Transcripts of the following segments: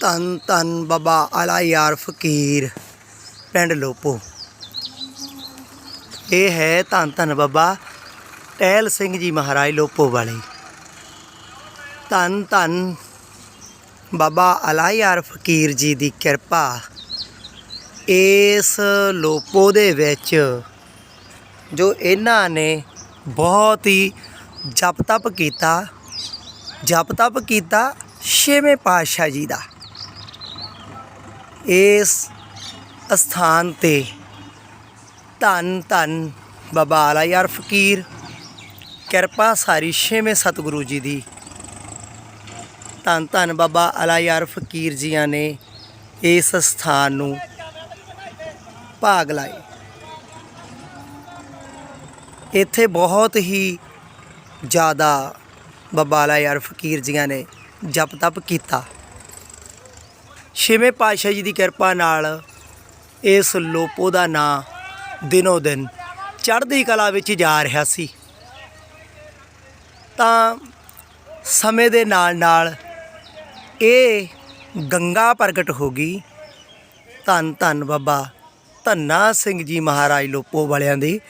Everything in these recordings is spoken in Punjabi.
ਧੰਨ ਧੰਨ ਬਾਬਾ ਆਲਾ ਯਾਰ ਫਕੀਰ, ਪਿੰਡ ਲੋਪੋ। ਇਹ ਹੈ ਧੰਨ ਧੰਨ ਬਾਬਾ ਟਹਿਲ ਸਿੰਘ ਜੀ ਮਹਾਰਾਜ ਲੋਪੋ ਵਾਲੇ। ਧੰਨ ਧੰਨ ਬਾਬਾ ਆਲਾ ਯਾਰ ਫਕੀਰ ਜੀ ਦੀ ਕਿਰਪਾ ਇਸ ਲੋਪੋ ਦੇ ਵਿੱਚ, ਜੋ ਇਹਨਾਂ ਨੇ ਬਹੁਤ ਹੀ ਜਪ ਤਪ ਕੀਤਾ ਜਪ ਤਪ ਕੀਤਾ ਛੇਵੇਂ ਪਾਤਸ਼ਾਹ ਜੀ ਦਾ। ਇਸ ਅਸਥਾਨ ਤੇ ਧੰਨ ਧੰਨ ਬਾਬਾ ਆਲਾ ਯਾਰ ਫਕੀਰ, ਕਿਰਪਾ ਸਾਰੀ ਛੇਵੇਂ ਸਤਿਗੁਰੂ ਜੀ ਦੀ। ਧੰਨ ਧੰਨ ਬਾਬਾ ਆਲਾ ਯਾਰ ਫਕੀਰ ਜੀਆਂ ਨੇ ਇਸ ਸਥਾਨ ਨੂੰ ਭਾਗ ਲਾਏ। ਇੱਥੇ ਬਹੁਤ ਹੀ ਜ਼ਿਆਦਾ ਬਾਬਾ ਆਲਾ ਯਾਰ ਫਕੀਰ ਜੀਆਂ ਨੇ ਜਪ ਤਪ ਕੀਤਾ। ਛੇਵੇਂ ਪਾਤਸ਼ਾਹ ਜੀ ਦੀ ਕਿਰਪਾ ਨਾਲ ਇਸ ਲੋਪੋ ਦਾ ਨਾਂ ਦਿਨੋ ਦਿਨ ਚੜ੍ਹਦੀ ਕਲਾ ਵਿੱਚ ਜਾ ਰਿਹਾ ਸੀ। ਤਾਂ ਸਮੇਂ ਦੇ ਨਾਲ ਨਾਲ ਇਹ ਗੰਗਾ ਪ੍ਰਗਟ ਹੋ ਗਈ। ਧੰਨ ਧੰਨ ਬਾਬਾ ਧੰਨਾ ਸਿੰਘ ਜੀ ਮਹਾਰਾਜ ਲੋਪੋ ਵਾਲਿਆਂ ਦੀ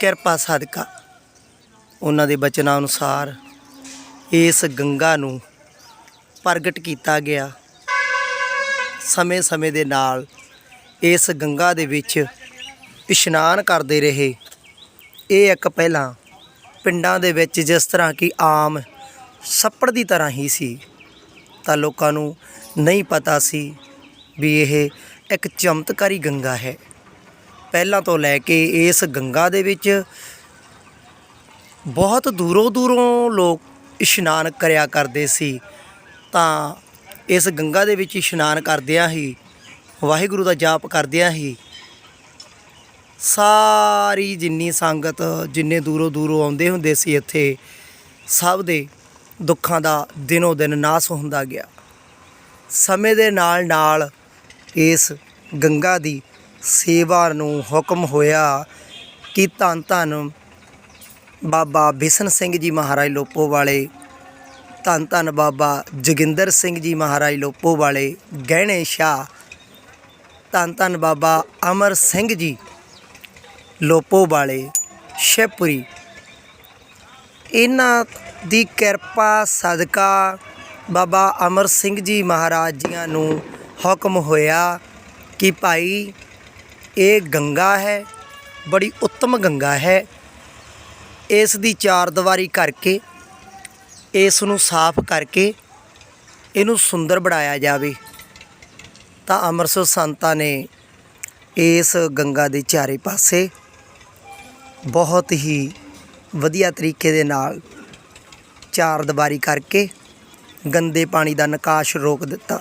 ਕਿਰਪਾ ਸਦਕਾ। ਉਹਨਾਂ ਦੇ ਬਚਨਾਂ ਅਨੁਸਾਰ ਇਸ ਗੰਗਾ ਨੂੰ ਪ੍ਰਗਟ ਕੀਤਾ ਗਿਆ। ਸਮੇਂ-ਸਮੇਂ ਦੇ ਨਾਲ ਇਸ ਗੰਗਾ ਦੇ ਵਿੱਚ ਇਸ਼ਨਾਨ ਕਰਦੇ ਰਹੇ। ਇਹ ਇੱਕ ਪਹਿਲਾਂ ਪਿੰਡਾਂ ਦੇ ਵਿੱਚ ਜਿਸ ਤਰ੍ਹਾਂ ਕਿ ਆਮ ਸੱਪੜ ਦੀ ਤਰ੍ਹਾਂ ਹੀ ਸੀ, ਤਾਂ ਲੋਕਾਂ ਨੂੰ ਨਹੀਂ ਪਤਾ ਸੀ ਵੀ ਇਹ ਇੱਕ ਚਮਤਕਾਰੀ ਗੰਗਾ ਹੈ। ਪਹਿਲਾਂ ਤੋਂ ਲੈ ਕੇ ਇਸ ਗੰਗਾ ਦੇ ਵਿੱਚ ਬਹੁਤ ਦੂਰੋਂ ਦੂਰੋਂ ਲੋਕ ਇਸ਼ਨਾਨ ਕਰਿਆ ਕਰਦੇ ਸੀ, ਤਾਂ ਇਸ ਗੰਗਾ ਦੇ ਵਿੱਚ ਇਸ਼ਨਾਨ ਕਰਦਿਆਂ ਹੀ, ਵਾਹਿਗੁਰੂ ਦਾ ਜਾਪ ਕਰਦਿਆਂ ਹੀ ਸਾਰੀ ਜਿੰਨੀ ਸੰਗਤ ਜਿੰਨੇ ਦੂਰੋਂ ਦੂਰੋਂ ਆਉਂਦੇ ਹੁੰਦੇ ਸੀ ਇੱਥੇ, ਸਭ ਦੇ ਦੁੱਖਾਂ ਦਾ ਦਿਨੋ ਦਿਨ ਨਾਸ ਹੁੰਦਾ ਗਿਆ। ਸਮੇਂ ਦੇ ਨਾਲ ਨਾਲ ਇਸ ਗੰਗਾ ਦੀ ਸੇਵਾ ਨੂੰ ਹੁਕਮ ਹੋਇਆ ਕਿ ਧੰਨ ਧੰਨ ਬਾਬਾ ਬਿਸ਼ਨ ਸਿੰਘ ਜੀ ਮਹਾਰਾਜ ਲੋਪੋ ਵਾਲੇ ਧੰਨ ਧੰਨ ਬਾਬਾ ਜੋਗਿੰਦਰ ਸਿੰਘ ਜੀ ਮਹਾਰਾਜ ਲੋਪੋ ਵਾਲੇ ਗਹਿਣੇ ਸ਼ਾਹ। ਧੰਨ ਧੰਨ ਬਾਬਾ ਅਮਰ ਸਿੰਘ ਜੀ ਲੋਪੋ ਵਾਲੇ ਸ਼ਿਵਪੁਰੀ ਇਹਨਾਂ ਦੀ ਕਿਰਪਾ, ਸਦਕਾ ਬਾਬਾ ਅਮਰ ਸਿੰਘ ਜੀ ਮਹਾਰਾਜ ਜੀਆਂ ਨੂੰ ਹੁਕਮ ਹੋਇਆ ਕਿ ਭਾਈ ਇਹ ਗੰਗਾ ਹੈ, ਬੜੀ ਉੱਤਮ ਗੰਗਾ ਹੈ। ਇਸ ਦੀ ਚਾਰ ਦੀਵਾਰੀ ਕਰਕੇ ਇਸ ਨੂੰ ਸਾਫ਼ ਕਰਕੇ ਇਹਨੂੰ ਸੁੰਦਰ ਬਣਾਇਆ ਜਾਵੇ। ਤਾਂ ਅੰਮ੍ਰਿਤਸਰ ਸੰਤਾਂ ਨੇ ਇਸ ਗੰਗਾ ਦੇ ਚਾਰੇ ਪਾਸੇ ਬਹੁਤ ਹੀ ਵਧੀਆ ਤਰੀਕੇ ਦੇ ਨਾਲ ਚਾਰ ਦੀਵਾਰੀ ਕਰਕੇ ਗੰਦੇ ਪਾਣੀ ਦਾ ਨਿਕਾਸ਼ ਰੋਕ ਦਿੱਤਾ।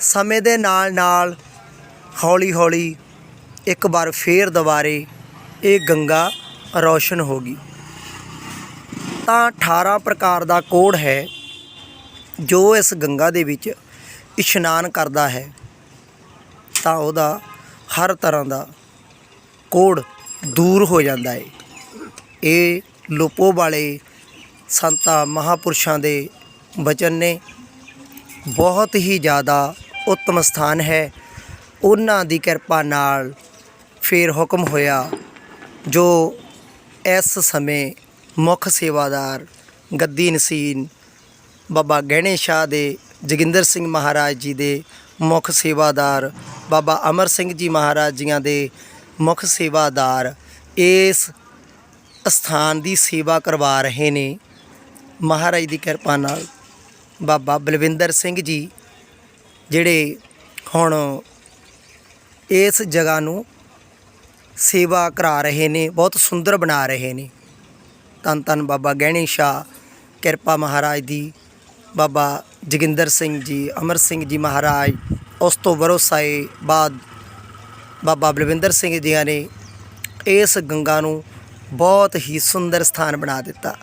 ਸਮੇਂ ਦੇ ਨਾਲ ਨਾਲ ਹੌਲੀ ਹੌਲੀ ਇੱਕ ਵਾਰ ਫੇਰ ਦੁਬਾਰੇ ਇਹ ਗੰਗਾ ਰੌਸ਼ਨ ਹੋ ਗਈ। ਤਾਂ 18 ਪ੍ਰਕਾਰ ਦਾ ਕੋੜ ਹੈ, ਜੋ ਇਸ ਗੰਗਾ ਦੇ ਵਿੱਚ ਇਸ਼ਨਾਨ ਕਰਦਾ ਹੈ। ਤਾਂ ਉਹਦਾ ਹਰ ਤਰ੍ਹਾਂ ਦਾ ਕੋੜ ਦੂਰ ਹੋ ਜਾਂਦਾ ਹੈ। ਇਹ ਲੋਪੋ ਵਾਲੇ ਸੰਤਾਂ, ਮਹਾਪੁਰਸ਼ਾਂ ਦੇ ਬਚਨ ਨੇ ਬਹੁਤ ਹੀ ਜ਼ਿਆਦਾ ਉੱਤਮ ਸਥਾਨ ਹੈ। ਉਹਨਾਂ ਦੀ ਕਿਰਪਾ ਨਾਲ ਫੇਰ ਹੁਕਮ ਹੋਇਆ, ਜੋ ਇਸ ਸਮੇਂ ਮੁੱਖ ਸੇਵਾਦਾਰ ਗੱਦੀ ਨਸੀਨ ਬਾਬਾ ਗਹਿਣੇ ਸ਼ਾਹ ਦੇ, ਜੋਗਿੰਦਰ ਸਿੰਘ ਮਹਾਰਾਜ ਜੀ ਦੇ ਮੁੱਖ ਸੇਵਾਦਾਰ, ਬਾਬਾ ਅਮਰ ਸਿੰਘ ਜੀ ਮਹਾਰਾਜ ਜੀਆਂ ਦੇ ਮੁੱਖ ਸੇਵਾਦਾਰ ਇਸ ਸਥਾਨ ਦੀ ਸੇਵਾ ਕਰਵਾ ਰਹੇ ਨੇ। ਮਹਾਰਾਜ ਦੀ ਕਿਰਪਾ ਨਾਲ ਬਾਬਾ ਬਲਵਿੰਦਰ ਸਿੰਘ ਜੀ ਜਿਹੜੇ ਹੁਣ ਇਸ ਜਗ੍ਹਾ ਨੂੰ ਸੇਵਾ ਕਰਾ ਰਹੇ ਨੇ, ਬਹੁਤ ਸੁੰਦਰ ਬਣਾ ਰਹੇ ਨੇ। ਧੰਨ ਧੰਨ ਬਾਬਾ ਗਹਿਣੀ ਸ਼ਾਹ, ਕਿਰਪਾ ਮਹਾਰਾਜ ਦੀ, ਬਾਬਾ ਜੋਗਿੰਦਰ ਸਿੰਘ ਜੀ, ਅਮਰ ਸਿੰਘ ਜੀ ਮਹਾਰਾਜ, ਉਸ ਤੋਂ ਵਰੋਸਾਏ ਬਾਅਦ ਬਾਬਾ ਬਲਵਿੰਦਰ ਸਿੰਘ ਜੀ ਨੇ ਇਸ ਗੰਗਾ ਨੂੰ ਬਹੁਤ ਹੀ ਸੁੰਦਰ ਸਥਾਨ ਬਣਾ ਦਿੱਤਾ।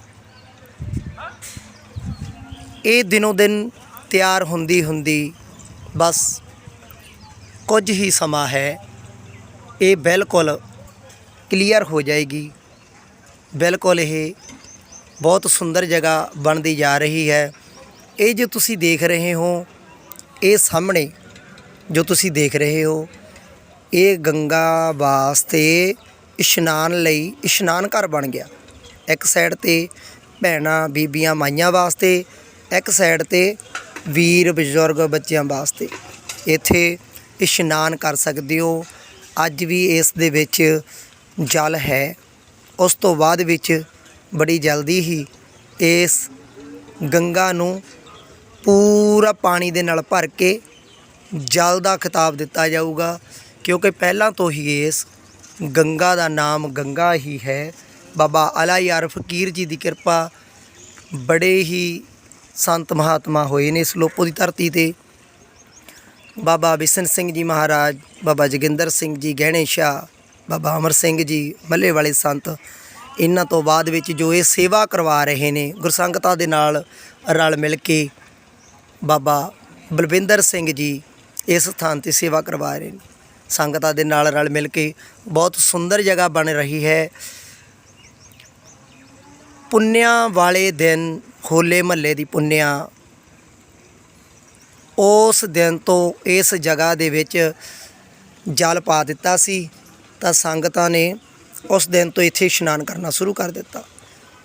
ਇਹ ਦਿਨੋ ਦਿਨ ਤਿਆਰ ਹੁੰਦੀ ਹੁੰਦੀ ਬਸ ਕੁਝ ਹੀ ਸਮਾਂ ਹੈ, ਇਹ ਬਿਲਕੁਲ ਕਲੀਅਰ ਹੋ ਜਾਏਗੀ। ਬਿਲਕੁਲ ਇਹ ਬਹੁਤ ਸੁੰਦਰ ਜਗ੍ਹਾ ਬਣਦੀ ਜਾ ਰਹੀ ਹੈ। ਇਹ ਜੋ ਤੁਸੀਂ ਦੇਖ ਰਹੇ ਹੋ, ਇਹ ਸਾਹਮਣੇ ਜੋ ਤੁਸੀਂ ਦੇਖ ਰਹੇ ਹੋ, ਇਹ ਗੰਗਾ ਵਾਸਤੇ ਇਸ਼ਨਾਨ ਲਈ ਇਸ਼ਨਾਨ ਘਰ ਬਣ ਗਿਆ। ਇੱਕ ਸਾਈਡ ਤੇ ਭੈਣਾਂ, ਬੀਬੀਆਂ, ਮਾਈਆਂ ਵਾਸਤੇ, ਇੱਕ ਸਾਈਡ ਤੇ ਵੀਰ, ਬਜ਼ੁਰਗ ਬੱਚਿਆਂ ਵਾਸਤੇ। ਇੱਥੇ ਇਸ਼ਨਾਨ ਕਰ ਸਕਦੇ ਹੋ। ਅੱਜ ਵੀ ਇਸ ਦੇ ਵਿੱਚ ਜਲ ਹੈ। ਉਸ ਤੋਂ ਬਾਅਦ ਵਿੱਚ ਬੜੀ ਜਲਦੀ ਹੀ ਇਸ ਗੰਗਾ ਨੂੰ ਪੂਰਾ ਪਾਣੀ ਦੇ ਨਾਲ ਭਰ ਕੇ ਜਲ ਦਾ ਖਿਤਾਬ ਦਿੱਤਾ ਜਾਊਗਾ, ਕਿਉਂਕਿ ਪਹਿਲਾਂ ਤੋਂ ਹੀ ਇਸ ਗੰਗਾ ਦਾ ਨਾਮ ਗੰਗਾ ਹੀ ਹੈ। ਬਾਬਾ ਅਲਾ ਯਾਰ ਫਕੀਰ ਜੀ ਦੀ ਕਿਰਪਾ ਬੜੇ ਹੀ ਸੰਤ ਮਹਾਤਮਾ ਹੋਏ ਨੇ ਇਸ ਲੋਪੋ ਦੀ ਧਰਤੀ ਤੇ। ਬਾਬਾ ਬਿਸ਼ਨ ਸਿੰਘ ਜੀ ਮਹਾਰਾਜ, ਬਾਬਾ ਜੋਗਿੰਦਰ ਸਿੰਘ ਜੀ, ਗਹਿਣੇ ਸ਼ਾਹ ਬਾਬਾ ਅਮਰ ਸਿੰਘ ਜੀ ਮੱਲੇ ਵਾਲੇ ਸੰਤ, ਇਹਨਾਂ ਤੋਂ ਬਾਅਦ ਵਿੱਚ ਜੋ ਇਹ ਸੇਵਾ ਕਰਵਾ ਰਹੇ ਨੇ ਗੁਰਸੰਗਤਾਂ ਦੇ ਨਾਲ ਰਲ ਮਿਲ ਕੇ ਬਾਬਾ ਬਲਵਿੰਦਰ ਸਿੰਘ ਜੀ ਇਸ ਸਥਾਨ ਤੇ ਸੇਵਾ ਕਰਵਾ ਰਹੇ ਨੇ। ਸੰਗਤਾਂ ਦੇ ਨਾਲ ਰਲ ਮਿਲ ਕੇ ਬਹੁਤ ਸੁੰਦਰ ਜਗ੍ਹਾ ਬਣ ਰਹੀ ਹੈ। ਪੁੰਨਿਆਂ ਵਾਲੇ ਦਿਨ, ਹੋਲੇ ਮਹੱਲੇ ਦੀ ਪੁੰਨਿਆ, ਉਸ ਦਿਨ ਤੋਂ ਇਸ ਜਗ੍ਹਾ ਦੇ ਵਿੱਚ ਜਲ ਪਾ ਦਿੱਤਾ ਸੀ। ਤਾਂ ਸੰਗਤਾਂ ਨੇ ਉਸ ਦਿਨ ਤੋਂ ਇੱਥੇ ਇਸ਼ਨਾਨ ਕਰਨਾ ਸ਼ੁਰੂ ਕਰ ਦਿੱਤਾ।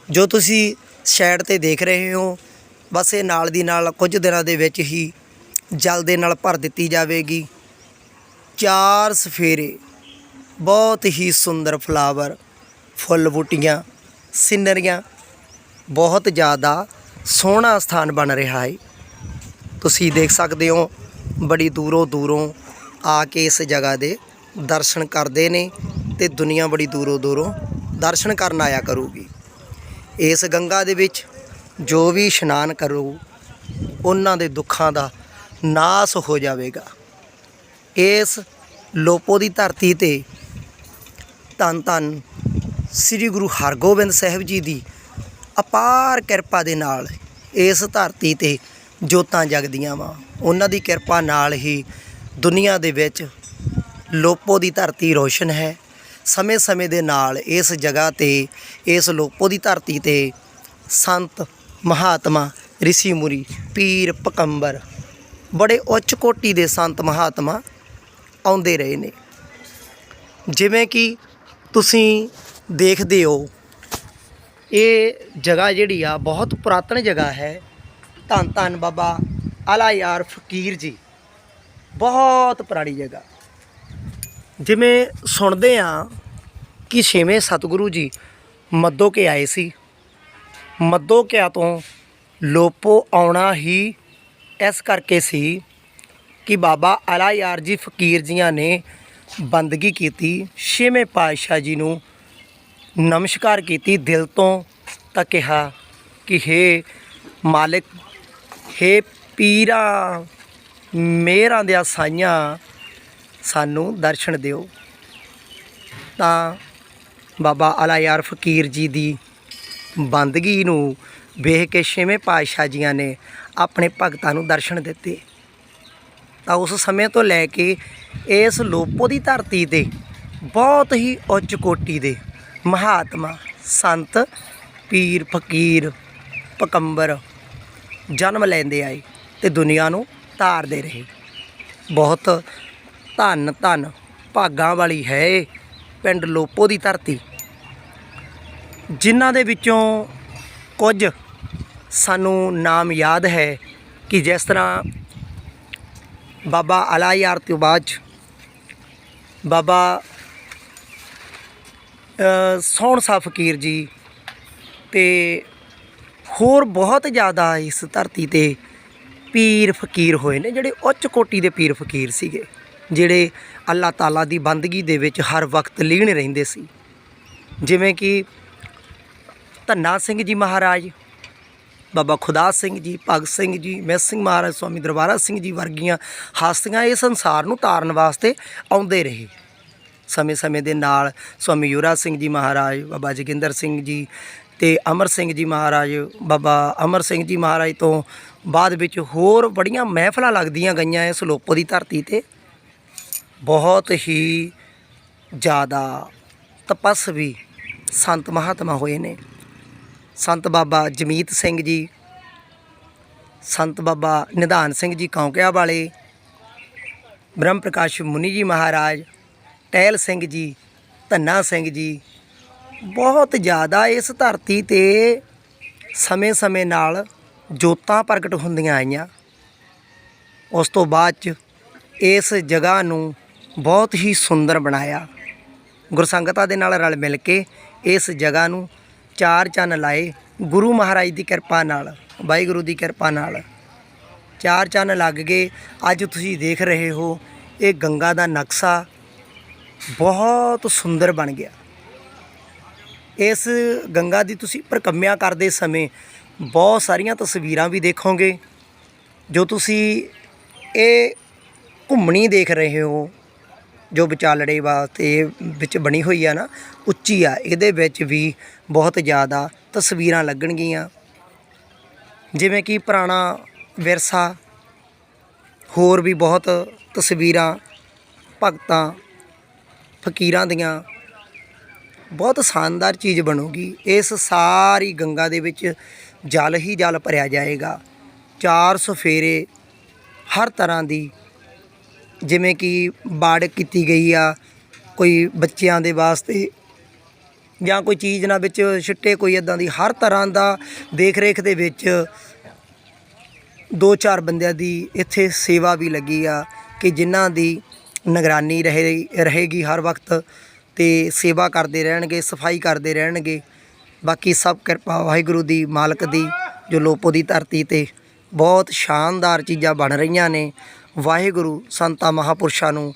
ਜੋ ਤੁਸੀਂ ਸਾਈਡ ਤੇ ਦੇਖ ਰਹੇ ਹੋ, ਬਸ ਇਹ ਨਾਲ ਦੀ ਨਾਲ ਕੁਝ ਦਿਨਾਂ ਦੇ ਵਿੱਚ ਹੀ ਜਲ ਦੇ ਨਾਲ ਭਰ ਦਿੱਤੀ ਜਾਵੇਗੀ। ਚਾਰ ਸਫੇਰੇ, ਬਹੁਤ ਹੀ ਸੁੰਦਰ ਫਲਾਵਰ, ਫੁੱਲ ਬੂਟੀਆਂ, ਸਿਨਰੀਆਂ, ਬਹੁਤ ਜ਼ਿਆਦਾ ਸੋਹਣਾ ਸਥਾਨ ਬਣ ਰਿਹਾ ਹੈ। ਤੁਸੀਂ ਦੇਖ ਸਕਦੇ ਹੋ, ਬੜੀ ਦੂਰੋਂ ਦੂਰੋਂ ਆ ਕੇ ਇਸ ਜਗ੍ਹਾ ਦੇ ਦਰਸ਼ਨ ਕਰਦੇ ਨੇ ਤੇ ਦੁਨੀਆ ਬੜੀ ਦੂਰੋਂ ਦੂਰੋਂ ਦਰਸ਼ਨ ਕਰਨ ਆਇਆ ਕਰੂਗੀ। ਇਸ ਗੰਗਾ ਦੇ ਵਿੱਚ ਜੋ ਵੀ ਇਸ਼ਨਾਨ ਕਰੂ, ਉਹਨਾਂ ਦੇ ਦੁੱਖਾਂ ਦਾ ਨਾਸ ਹੋ ਜਾਵੇਗਾ। ਇਸ ਲੋਪੋ ਦੀ ਧਰਤੀ ਤੇ ਧੰਨ ਧੰਨ ਸ੍ਰੀ ਗੁਰੂ ਹਰਗੋਬਿੰਦ ਸਾਹਿਬ ਜੀ ਦੀ ਅਪਾਰ ਕਿਰਪਾ ਦੇ ਨਾਲ ਇਸ ਧਰਤੀ ਤੇ ਜੋਤਾਂ ਜਗਦੀਆਂ ਵਾ। ਉਹਨਾਂ ਦੀ ਕਿਰਪਾ ਨਾਲ ਹੀ ਦੁਨੀਆ ਦੇ ਵਿੱਚ ਲੋਪੋ ਦੀ ਧਰਤੀ ਰੋਸ਼ਨ ਹੈ। ਸਮੇਂ-ਸਮੇਂ ਦੇ ਨਾਲ ਇਸ ਜਗ੍ਹਾ ਤੇ, ਇਸ ਲੋਪੋ ਦੀ ਧਰਤੀ ਤੇ ਸੰਤ ਮਹਾਤਮਾ ઋષਿ ਮੁਰੀ ਪੀਰ ਪਕੰਬਰ ਬੜੇ ਉੱਚ ਕੋਟੀ ਦੇ ਸੰਤ ਮਹਾਤਮਾ ਆਉਂਦੇ ਰਹੇ ਨੇ। ਜਿਵੇਂ ਕਿ ਤੁਸੀਂ ਦੇਖਦੇ ਹੋ, ਇਹ ਜਗ੍ਹਾ ਜਿਹੜੀ ਆ ਬਹੁਤ ਪੁਰਾਤਨ ਜਗ੍ਹਾ ਹੈ। ਧੰਨ ਧੰਨ ਬਾਬਾ ਆਲਾ ਯਾਰ ਫਕੀਰ ਜੀ, ਬਹੁਤ ਪੁਰਾਣੀ ਜਗ੍ਹਾ। ਜਿਵੇਂ ਸੁਣਦੇ ਆ ਕਿ ਛੇਵੇਂ ਸਤਿਗੁਰੂ ਜੀ ਮੱਦੋ ਕੇ ਆਏ ਸੀ। ਮੱਦੋ ਕਿਆ ਤੋਂ ਲੋਪੋ ਆਉਣਾ ਹੀ ਇਸ ਕਰਕੇ ਸੀ ਕਿ ਬਾਬਾ ਅਲਾ ਯਾਰ ਜੀ ਫਕੀਰ ਜੀਆਂ ਨੇ ਬੰਦਗੀ ਕੀਤੀ, ਛੇਵੇਂ ਪਾਤਸ਼ਾਹ ਜੀ ਨੂੰ ਨਮਸਕਾਰ ਕੀਤੀ, ਦਿਲ ਤੋਂ ਤਾਂ ਕਿਹਾ ਕਿ ਹੇ ਮਾਲਿਕ, ਹੇ ਪੀਰਾ ਮੇਰਾਂ ਦੇ ਸਾਈਆਂ ਸਾਨੂੰ ਦਰਸ਼ਨ ਦਿਓ। ਤਾਂ ਬਾਬਾ ਅਲਾ ਯਾਰ ਫਕੀਰ ਜੀ ਦੀ ਬੰਦਗੀ ਨੂੰ ਵੇਖ ਕੇ ਛੇਵੇਂ ਪਾਤਸ਼ਾਹ ਜੀਆਂ ਨੇ ਆਪਣੇ ਭਗਤਾਂ ਨੂੰ ਦਰਸ਼ਨ ਦਿੱਤੇ। ਤਾਂ ਉਸ ਸਮੇਂ ਤੋਂ ਲੈ ਕੇ ਇਸ ਲੋਪੋ ਦੀ ਧਰਤੀ ਤੇ ਬਹੁਤ ਹੀ ਉੱਚ ਕੋਟੀ ਦੇ ਮਹਾਤਮਾ ਸੰਤ ਪੀਰ ਫਕੀਰ ਪਕੰਬਰ ਜਨਮ ਲੈਂਦੇ ਆਏ ਤੇ ਦੁਨੀਆ ਨੂੰ ਤਾਰਦੇ ਰਹੇ। ਬਹੁਤ ਧੰਨ ਧੰਨ ਭਾਗਾਂ ਵਾਲੀ ਹੈ ਪਿੰਡ ਲੋਪੋ ਦੀ ਧਰਤੀ। ਜਿਨ੍ਹਾਂ ਦੇ ਵਿੱਚੋਂ ਕੁਝ ਸਾਨੂੰ ਨਾਮ ਯਾਦ ਹੈ ਕਿ ਜਿਸ ਤਰ੍ਹਾਂ ਬਾਬਾ ਅਲਾ ਯਾਰ ਤੋਂ ਬਾਅਦ 'ਚ ਬਾਬਾ ਸੋਹਣ ਸਾਹਿਬ ਫਕੀਰ ਜੀ ਤੇ ਹੋਰ ਬਹੁਤ ਜ਼ਿਆਦਾ ਇਸ ਧਰਤੀ ਤੇ ਪੀਰ ਫਕੀਰ ਹੋਏ ਨੇ, ਜਿਹੜੇ ਉੱਚ ਕੋਟੀ ਦੇ ਪੀਰ ਫਕੀਰ ਸੀਗੇ। ਜਿਹੜੇ ਅੱਲਾਹ ਤਾਲਾ ਦੀ ਬੰਦਗੀ ਦੇ ਵਿੱਚ ਹਰ ਵਕਤ ਲੀਨ ਰਹਿੰਦੇ ਸੀ। ਜਿਵੇਂ ਕਿ ਧੰਨਾ ਸਿੰਘ ਜੀ ਮਹਾਰਾਜ, ਬਾਬਾ ਖੁਦਾ ਸਿੰਘ ਜੀ, ਭਗਤ ਸਿੰਘ ਜੀ ਮਹਿਸ ਸਿੰਘ ਮਹਾਰਾਜ, ਸਵਾਮੀ ਦਰਬਾਰਾ ਸਿੰਘ ਜੀ ਵਰਗੀਆਂ ਹਸਤੀਆਂ ਇਹ ਸੰਸਾਰ ਨੂੰ ਤਾਰਨ ਵਾਸਤੇ ਆਉਂਦੇ ਰਹੇ। ਸਮੇਂ-ਸਮੇਂ ਦੇ ਨਾਲ ਸਵਾਮੀ ਯੁਵਰਾਜ ਸਿੰਘ ਜੀ ਮਹਾਰਾਜ, ਬਾਬਾ ਜੋਗਿੰਦਰ ਸਿੰਘ ਜੀ ਤੇ ਅਮਰ ਸਿੰਘ ਜੀ ਮਹਾਰਾਜ, ਬਾਬਾ ਅਮਰ ਸਿੰਘ ਜੀ ਮਹਾਰਾਜ ਤੋਂ ਬਾਅਦ ਵਿੱਚ ਹੋਰ ਬੜੀਆਂ ਮਹਿਫਲਾਂ ਲੱਗਦੀਆਂ ਗਈਆਂ ਇਸ ਲੋਪੋ ਦੀ ਧਰਤੀ ਤੇ। ਬਹੁਤ ਹੀ ਜ਼ਿਆਦਾ ਤਪਸਵੀ ਸੰਤ ਮਹਾਤਮਾ ਹੋਏ ਨੇ। ਸੰਤ ਬਾਬਾ ਜਮੀਤ ਸਿੰਘ ਜੀ, ਸੰਤ ਬਾਬਾ ਨਿਧਾਨ ਸਿੰਘ ਜੀ ਕੌਂਕਿਆ ਵਾਲੇ, ਬ੍ਰਹਮ ਪ੍ਰਕਾਸ਼ ਮੁਨੀ ਜੀ ਮਹਾਰਾਜ, ਟਹਿਲ ਸਿੰਘ ਜੀ, ਧੰਨਾ ਸਿੰਘ ਜੀ, ਬਹੁਤ ਜ਼ਿਆਦਾ ਇਸ ਧਰਤੀ ਤੇ ਸਮੇਂ-ਸਮੇਂ ਨਾਲ ਜੋਤਾਂ ਪ੍ਰਗਟ ਹੁੰਦੀਆਂ ਆਈਆਂ। ਉਸ ਤੋਂ ਬਾਅਦ ਚ ਇਸ ਜਗ੍ਹਾ ਨੂੰ ਬਹੁਤ ਹੀ ਸੁੰਦਰ ਬਣਾਇਆ। ਗੁਰਸੰਗਤਾਂ ਦੇ ਨਾਲ ਰਲ ਮਿਲ ਕੇ ਇਸ ਜਗ੍ਹਾ ਨੂੰ ਚਾਰ ਚੰਨ ਲਾਏ ਗੁਰੂ ਮਹਾਰਾਜ ਦੀ ਕਿਰਪਾ ਨਾਲ, ਵਾਹਿਗੁਰੂ ਦੀ ਕਿਰਪਾ ਨਾਲ। ਚਾਰ ਚੰਨ ਲੱਗ ਗਏ। ਅੱਜ ਤੁਸੀਂ ਦੇਖ ਰਹੇ ਹੋ, ਇਹ ਗੰਗਾ ਦਾ ਨਕਸ਼ਾ ਬਹੁਤ ਸੁੰਦਰ ਬਣ ਗਿਆ। ਇਸ ਗੰਗਾ ਦੀ ਤੁਸੀਂ ਪ੍ਰਕੰਮਿਆ ਕਰਦੇ ਸਮੇਂ ਬਹੁਤ ਸਾਰੀਆਂ ਤਸਵੀਰਾਂ ਵੀ ਦੇਖੋਗੇ। ਜੋ ਤੁਸੀਂ ਇਹ ਘੁੰਮਣੀ ਦੇਖ ਰਹੇ ਹੋ ਜੋ ਵਿਚਾਲੜੇ ਵਾਸਤੇ ਵਿੱਚ ਬਣੀ ਹੋਈ ਆ ਨਾ, ਉੱਚੀ ਆ। ਇਹਦੇ ਵਿੱਚ ਵੀ ਬਹੁਤ ਜ਼ਿਆਦਾ ਤਸਵੀਰਾਂ ਲੱਗਣਗੀਆਂ। ਜਿਵੇਂ ਕਿ ਪੁਰਾਣਾ ਵਿਰਸਾ, ਹੋਰ ਵੀ ਬਹੁਤ ਤਸਵੀਰਾਂ, ਭਗਤਾਂ, ਫਕੀਰਾਂ ਦੀਆਂ। ਬਹੁਤ ਸ਼ਾਨਦਾਰ ਚੀਜ਼ ਬਣੂਗੀ। ਇਸ ਸਾਰੀ ਗੰਗਾ ਦੇ ਵਿੱਚ ਜਲ ਹੀ ਜਲ ਭਰਿਆ ਜਾਏਗਾ। ਚਾਰ ਸਫੇਰੇ ਹਰ ਤਰ੍ਹਾਂ ਦੀ ਜਿਵੇਂ ਕਿ ਬਾੜ ਕੀਤੀ ਗਈ ਆ, ਕੋਈ ਬੱਚਿਆਂ ਦੇ ਵਾਸਤੇ ਜਾਂ ਕੋਈ ਚੀਜ਼ ਨਾ ਵਿੱਚ ਛਿੱਟੇ, ਕੋਈ ਇਦਾਂ ਦੀ ਹਰ ਤਰ੍ਹਾਂ ਦਾ ਦੇਖ ਰੇਖ ਦੇ ਵਿੱਚ ਦੋ ਚਾਰ ਬੰਦਿਆਂ ਦੀ ਇੱਥੇ ਸੇਵਾ ਵੀ ਲੱਗੀ ਆ ਕਿ ਜਿਨ੍ਹਾਂ ਦੀ ਨਿਗਰਾਨੀ ਰਹੇ, ਰਹੇਗੀ ਹਰ ਵਕਤ ਤੇ ਸੇਵਾ ਕਰਦੇ ਰਹਿਣਗੇ, ਸਫ਼ਾਈ ਕਰਦੇ ਰਹਿਣਗੇ। ਬਾਕੀ ਸਭ ਕਿਰਪਾ ਵਾਹਿਗੁਰੂ ਦੀ, ਮਾਲਕ ਦੀ, ਜੋ ਲੋਪੋ ਦੀ ਧਰਤੀ ਤੇ ਬਹੁਤ ਸ਼ਾਨਦਾਰ ਚੀਜ਼ਾਂ ਬਣ ਰਹੀਆਂ ਨੇ। ਵਾਹਿਗੁਰੂ ਸੰਤਾਂ ਮਹਾਪੁਰਸ਼ਾਂ ਨੂੰ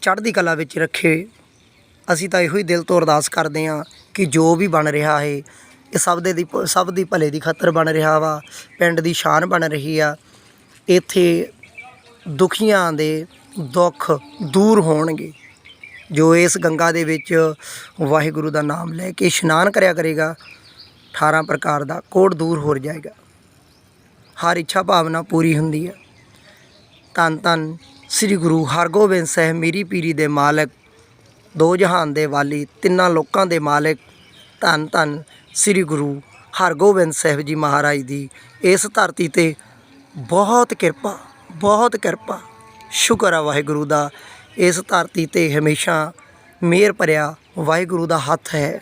ਚੜ੍ਹਦੀ ਕਲਾ ਵਿੱਚ ਰੱਖੇ। ਅਸੀਂ ਤਾਂ ਇਹੋ ਹੀ ਦਿਲ ਤੋਂ ਅਰਦਾਸ ਕਰਦੇ ਹਾਂ ਕਿ ਜੋ ਵੀ ਬਣ ਰਿਹਾ ਹੈ, ਇਹ ਸਭ ਦੇ ਦੀ ਸਭ ਦੀ ਭਲੇ ਦੀ ਖਾਤਰ ਬਣ ਰਿਹਾ ਵਾ, ਪਿੰਡ ਦੀ ਸ਼ਾਨ ਬਣ ਰਹੀ ਆ। ਇੱਥੇ ਦੁਖੀਆਂ ਦੇ ਦੁੱਖ ਦੂਰ ਹੋਣਗੇ। ਜੋ ਇਸ ਗੰਗਾ ਦੇ ਵਿੱਚ ਵਾਹਿਗੁਰੂ ਦਾ ਨਾਮ ਲੈ ਕੇ ਇਸ਼ਨਾਨ ਕਰਿਆ ਕਰੇਗਾ 18 ਪ੍ਰਕਾਰ ਦਾ ਕੋੜ ਦੂਰ ਹੋ ਜਾਏਗਾ। ਹਰ ਇੱਛਾ ਭਾਵਨਾ ਪੂਰੀ ਹੁੰਦੀ ਹੈ ਧੰਨ ਧੰਨ ਸ੍ਰੀ ਗੁਰੂ ਹਰਗੋਬਿੰਦ ਸਾਹਿਬ ਮੀਰੀ ਪੀਰੀ ਦੇ ਮਾਲਕ, ਦੋ ਜਹਾਨ ਦੇ ਵਾਲੀ, ਤਿੰਨਾਂ ਲੋਕਾਂ ਦੇ ਮਾਲਕ, ਧੰਨ ਧੰਨ ਸ੍ਰੀ ਗੁਰੂ ਹਰਗੋਬਿੰਦ ਸਾਹਿਬ ਜੀ ਮਹਾਰਾਜ ਦੀ ਇਸ ਧਰਤੀ ਤੇ ਬਹੁਤ ਕਿਰਪਾ ਬਹੁਤ ਕਿਰਪਾ, ਸ਼ੁਕਰ ਆ ਵਾਹਿਗੁਰੂ ਦਾ। ਇਸ ਧਰਤੀ ਤੇ ਹਮੇਸ਼ਾ ਮਿਹਰ ਭਰਿਆ ਵਾਹਿਗੁਰੂ ਦਾ ਹੱਥ ਹੈ।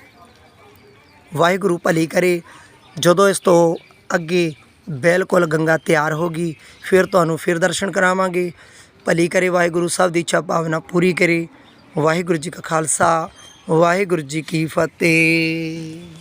ਵਾਹਿਗੁਰੂ ਭਲੀ ਕਰੇ, ਜਦੋਂ ਇਸ ਤੋਂ ਅੱਗੇ ਬਿਲਕੁਲ ਗੰਗਾ ਤਿਆਰ ਹੋ ਗਈ। ਫਿਰ ਤੁਹਾਨੂੰ ਫਿਰ ਦਰਸ਼ਨ ਕਰਾਵਾਂਗੇ। ਭਲੀ ਕਰੇ ਵਾਹਿਗੁਰੂ ਸਾਹਿਬ ਦੀ ਇੱਛਾ ਭਾਵਨਾ ਪੂਰੀ ਕਰੇ। ਵਾਹਿਗੁਰੂ ਜੀ ਕਾ ਖਾਲਸਾ, ਵਾਹਿਗੁਰੂ ਜੀ ਕੀ ਫਤਿਹ।